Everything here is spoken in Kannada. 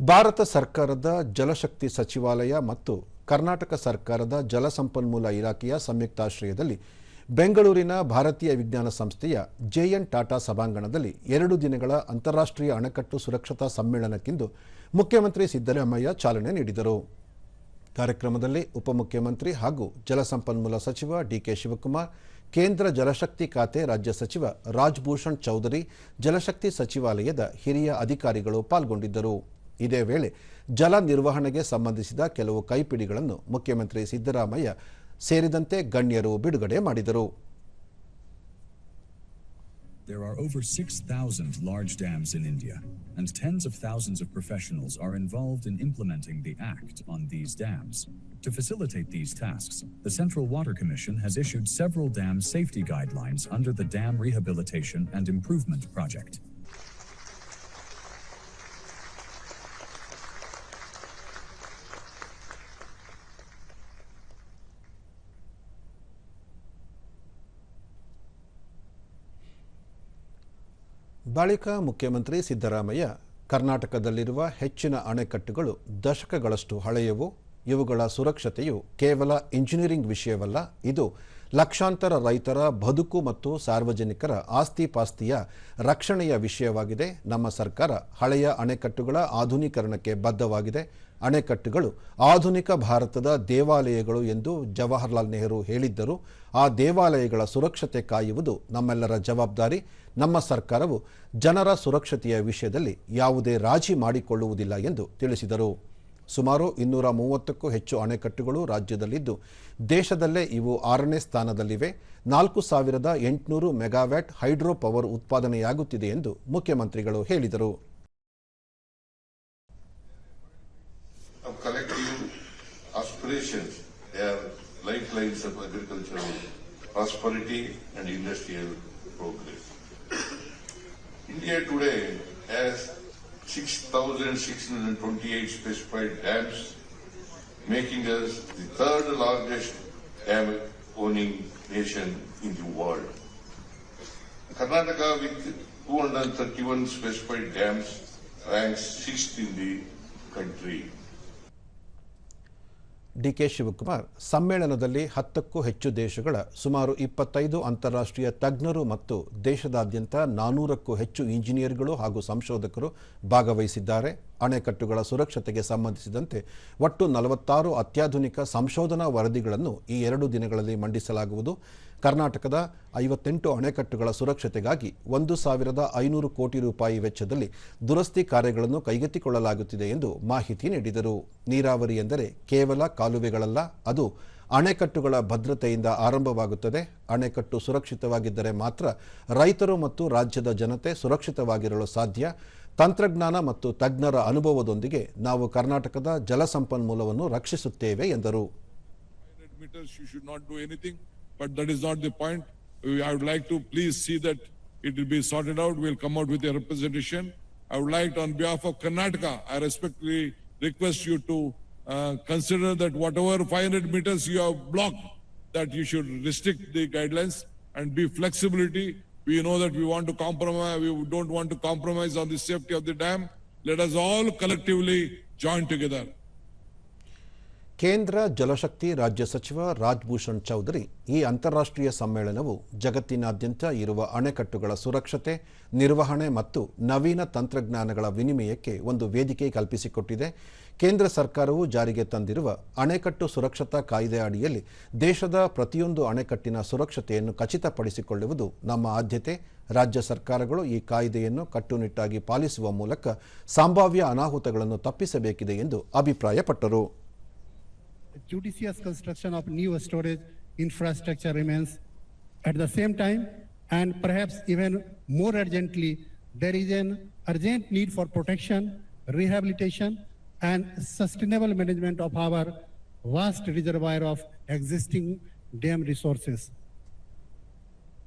ಭಾರತ ಸರ್ಕಾರದ ಜಲಶಕ್ತಿ ಸಚಿವಾಲಯ ಮತ್ತು ಕರ್ನಾಟಕ ಸರ್ಕಾರದ ಜಲಸಂಪನ್ಮೂಲ ಇಲಾಖೆಯ ಸಂಯುಕ್ತಾಶ್ರಯದಲ್ಲಿ ಬೆಂಗಳೂರಿನ ಭಾರತೀಯ ವಿಜ್ಞಾನ ಸಂಸ್ಥೆಯ ಜೆಎನ್ ಟಾಟಾ ಸಭಾಂಗಣದಲ್ಲಿ ಎರಡು ದಿನಗಳ ಅಂತಾರಾಷ್ಟ್ರೀಯ ಅಣೆಕಟ್ಟು ಸುರಕ್ಷತಾ ಸಮ್ಮೇಳನಕ್ಕಿಂದು ಮುಖ್ಯಮಂತ್ರಿ ಸಿದ್ದರಾಮಯ್ಯ ಚಾಲನೆ ನೀಡಿದರು. ಕಾರ್ಯಕ್ರಮದಲ್ಲಿ ಉಪಮುಖ್ಯಮಂತ್ರಿ ಹಾಗೂ ಜಲಸಂಪನ್ಮೂಲ ಸಚಿವ ಡಿಕೆ ಶಿವಕುಮಾರ್, ಕೇಂದ್ರ ಜಲಶಕ್ತಿ ಖಾತೆ ರಾಜ್ಯ ಸಚಿವ ರಾಜ್ಭೂಷಣ್ ಚೌಧರಿ, ಜಲಶಕ್ತಿ ಸಚಿವಾಲಯದ ಹಿರಿಯ ಅಧಿಕಾರಿಗಳು ಪಾಲ್ಗೊಂಡಿದ್ದರು. ಇದೇ ವೇಳೆ ಜಲ ನಿರ್ವಹಣೆಗೆ ಸಂಬಂಧಿಸಿದ ಕೆಲವು ಕೈಪಿಡಿಗಳನ್ನು ಮುಖ್ಯಮಂತ್ರಿ ಸಿದ್ದರಾಮಯ್ಯ ಸೇರಿದಂತೆ ಗಣ್ಯರು ಬಿಡುಗಡೆ ಮಾಡಿದರು There are over 6,000 large dams in India, and tens of thousands of professionals are involved in implementing the Act on these dams. To facilitate these tasks, the Central Water Commission has issued several dam safety guidelines under the Dam Rehabilitation and Improvement Project. ಬಳಿಕ ಮುಖ್ಯಮಂತ್ರಿ ಸಿದ್ದರಾಮಯ್ಯ, ಕರ್ನಾಟಕದಲ್ಲಿರುವ ಹೆಚ್ಚಿನ ಅಣೆಕಟ್ಟುಗಳು ದಶಕಗಳಷ್ಟು ಹಳೆಯವು, ಇವುಗಳ ಸುರಕ್ಷತೆಯು ಕೇವಲ ಇಂಜಿನಿಯರಿಂಗ್ ವಿಷಯವಲ್ಲ, ಇದು ಲಕ್ಷಾಂತರ ರೈತರ ಬದುಕು ಮತ್ತು ಸಾರ್ವಜನಿಕರ ಆಸ್ತಿ ಪಾಸ್ತಿಯ ರಕ್ಷಣೆಯ ವಿಷಯವಾಗಿದೆ. ನಮ್ಮ ಸರ್ಕಾರ ಹಳೆಯ ಅಣೆಕಟ್ಟುಗಳ ಆಧುನೀಕರಣಕ್ಕೆ ಬದ್ಧವಾಗಿದೆ. ಅಣೆಕಟ್ಟುಗಳು, ಆಧುನಿಕ ಭಾರತದ ದೇವಾಲಯಗಳು ಎಂದು ಜವಾಹರ್ಲಾಲ್ ನೆಹರು ಹೇಳಿದ್ದರು. ಆ ದೇವಾಲಯಗಳ ಸುರಕ್ಷತೆ ಕಾಯುವುದು ನಮ್ಮೆಲ್ಲರ ಜವಾಬ್ದಾರಿ. ನಮ್ಮ ಸರ್ಕಾರವು ಜನರ ಸುರಕ್ಷತೆಯ ವಿಷಯದಲ್ಲಿ ಯಾವುದೇ ರಾಜಿ ಮಾಡಿಕೊಳ್ಳುವುದಿಲ್ಲ ಎಂದು ತಿಳಿಸಿದರು. ಸುಮಾರು ಇನ್ನೂರ ಮೂವತ್ತಕ್ಕೂ ಹೆಚ್ಚು ಅಣೆಕಟ್ಟುಗಳು ರಾಜ್ಯದಲ್ಲಿದ್ದು, ದೇಶದಲ್ಲೇ ಇವು ಆರನೇ ಸ್ಥಾನದಲ್ಲಿವೆ. ನಾಲ್ಕು ಸಾವಿರದ ಎಂಟುನೂರು ಮೆಗಾವ್ಯಾಟ್ ಹೈಡ್ರೋ ಪವರ್ ಉತ್ಪಾದನೆಯಾಗುತ್ತಿದೆ ಎಂದು ಮುಖ್ಯಮಂತ್ರಿಗಳು ಹೇಳಿದರು. Collective aspirations. They are lifelines of agricultural prosperity and industrial progress. India today has 6,628 specified dams, making us the third largest dam owning nation in the world. Karnataka with 231 specified dams ranks sixth in the country. DK Shivakumar, ಸಮ್ಮೇಳನದಲ್ಲಿ ಹತ್ತಕ್ಕೂ ಹೆಚ್ಚು ದೇಶಗಳ ಸುಮಾರು ಇಪ್ಪತ್ತೈದು ಅಂತಾರಾಷ್ಟ್ರೀಯ ತಜ್ಞರು ಮತ್ತು ದೇಶದಾದ್ಯಂತ ನಾನೂರಕ್ಕೂ ಹೆಚ್ಚು ಇಂಜಿನಿಯರ್ಗಳು ಹಾಗೂ ಸಂಶೋಧಕರು ಭಾಗವಹಿಸಿದ್ದಾರೆ. ಅಣೆಕಟ್ಟುಗಳ ಸುರಕ್ಷತೆಗೆ ಸಂಬಂಧಿಸಿದಂತೆ ಒಟ್ಟು ನಲವತ್ತಾರು ಅತ್ಯಾಧುನಿಕ ಸಂಶೋಧನಾ ವರದಿಗಳನ್ನು ಈ ಎರಡು ದಿನಗಳಲ್ಲಿ ಮಂಡಿಸಲಾಗುವುದು. ಕರ್ನಾಟಕದ ಐವತ್ತೆಂಟು ಅಣೆಕಟ್ಟುಗಳ ಸುರಕ್ಷತೆಗಾಗಿ ಒಂದು ಸಾವಿರದ ಐನೂರು ಕೋಟಿ ರೂಪಾಯಿ ವೆಚ್ಚದಲ್ಲಿ ದುರಸ್ತಿ ಕಾರ್ಯಗಳನ್ನು ಕೈಗೆತ್ತಿಕೊಳ್ಳಲಾಗುತ್ತಿದೆ ಎಂದು ಮಾಹಿತಿ ನೀಡಿದರು. ನೀರಾವರಿ ಎಂದರೆ ಕೇವಲ ಕಾಲುವೆಗಳಲ್ಲ, ಅದು ಅಣೆಕಟ್ಟುಗಳ ಭದ್ರತೆಯಿಂದ ಆರಂಭವಾಗುತ್ತದೆ. ಅಣೆಕಟ್ಟು ಸುರಕ್ಷಿತವಾಗಿದ್ದರೆ ಮಾತ್ರ ರೈತರು ಮತ್ತು ರಾಜ್ಯದ ಜನತೆ ಸುರಕ್ಷಿತವಾಗಿರಲು ಸಾಧ್ಯ. ತಂತ್ರಜ್ಞಾನ ಮತ್ತು ತಜ್ಞರ ಅನುಭವದೊಂದಿಗೆ ನಾವು ಕರ್ನಾಟಕದ ಜಲಸಂಪನ್ಮೂಲವನ್ನು ರಕ್ಷಿಸುತ್ತೇವೆ ಎಂದರು 500 meters, you should not do anything, but that is not the point. We- I would like to please see that it will be sorted out. We'll come out with a representation. I would like, on behalf of Karnataka, I respectfully request you to uh, consider that whatever 500 meters you have blocked, that you should restrict the guidelines and be flexibility. We know that we want to compromise, we don't want to compromise on the safety of the dam. Let us all collectively join together. ಕೇಂದ್ರ ಜಲಶಕ್ತಿ ರಾಜ್ಯ ಸಚಿವ ರಾಜ್ಭೂಷಣ್ ಚೌಧರಿ ಈ ಅಂತಾರಾಷ್ಟ್ರೀಯ ಸಮ್ಮೇಳನವು ಜಗತ್ತಿನಾದ್ಯಂತ ಇರುವ ಅಣೆಕಟ್ಟುಗಳ ಸುರಕ್ಷತೆ, ನಿರ್ವಹಣೆ ಮತ್ತು ನವೀನ ತಂತ್ರಜ್ಞಾನಗಳ ವಿನಿಮಯಕ್ಕೆ ಒಂದು ವೇದಿಕೆ ಕಲ್ಪಿಸಿಕೊಟ್ಟಿದೆ. ಕೇಂದ್ರ ಸರ್ಕಾರವು ಜಾರಿಗೆ ತಂದಿರುವ ಅಣೆಕಟ್ಟು ಸುರಕ್ಷತಾ ಕಾಯ್ದೆ ಅಡಿಯಲ್ಲಿ ದೇಶದ ಪ್ರತಿಯೊಂದು ಅಣೆಕಟ್ಟಿನ ಸುರಕ್ಷತೆಯನ್ನು ಖಚಿತಪಡಿಸಿಕೊಳ್ಳುವುದು ನಮ್ಮ ಆದ್ಯತೆ. ರಾಜ್ಯ ಸರ್ಕಾರಗಳು ಈ ಕಾಯ್ದೆಯನ್ನು ಕಟ್ಟುನಿಟ್ಟಾಗಿ ಪಾಲಿಸುವ ಮೂಲಕ ಸಂಭಾವ್ಯ ಅನಾಹುತಗಳನ್ನು ತಪ್ಪಿಸಬೇಕಿದೆ ಎಂದು ಅಭಿಪ್ರಾಯಪಟ್ಟರು. Judicious construction of new storage infrastructure remains. At the same time, and perhaps even more urgently, there is an urgent need for protection, rehabilitation, and sustainable management of our vast reservoir of existing dam resources.